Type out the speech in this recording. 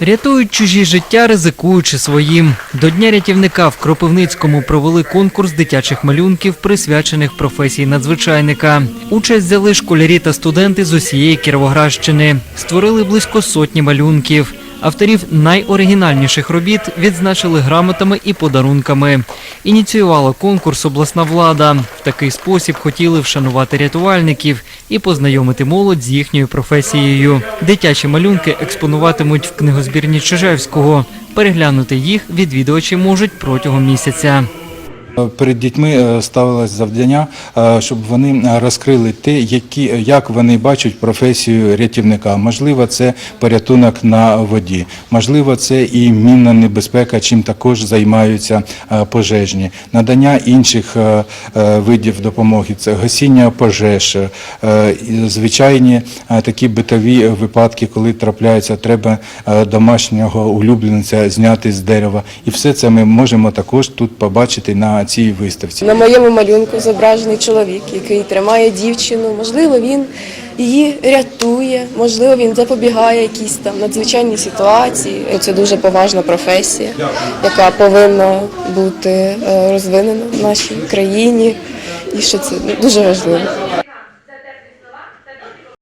Рятують чужі життя, ризикуючи своїм. До Дня рятівника в Кропивницькому провели конкурс дитячих малюнків, присвячених професії надзвичайника. Участь взяли школярі та студенти з усієї Кіровоградщини. Створили близько сотні малюнків. Авторів найоригінальніших робіт відзначили грамотами і подарунками. Ініціювала конкурс обласна влада. В такий спосіб хотіли вшанувати рятувальників і познайомити молодь з їхньою професією. Дитячі малюнки експонуватимуть в книгозбірні Чижевського. Переглянути їх відвідувачі можуть протягом місяця. Перед дітьми е, ставилось завдання, е, щоб вони е, розкрили те, які, як вони бачать професію рятівника. Можливо, це порятунок на воді, можливо, це і мінна небезпека, чим також займаються пожежні, надання інших видів допомоги, це гасіння пожеж, звичайні такі битові випадки, коли трапляються, треба домашнього улюбленця зняти з дерева. І все це ми можемо також тут побачити на цій виставці. На моєму малюнку зображений чоловік, який тримає дівчину. Можливо, він її рятує, можливо, він запобігає якійсь там надзвичайній ситуації. Це дуже поважна професія, яка повинна бути е, розвинена в нашій країні. І що це дуже важливо.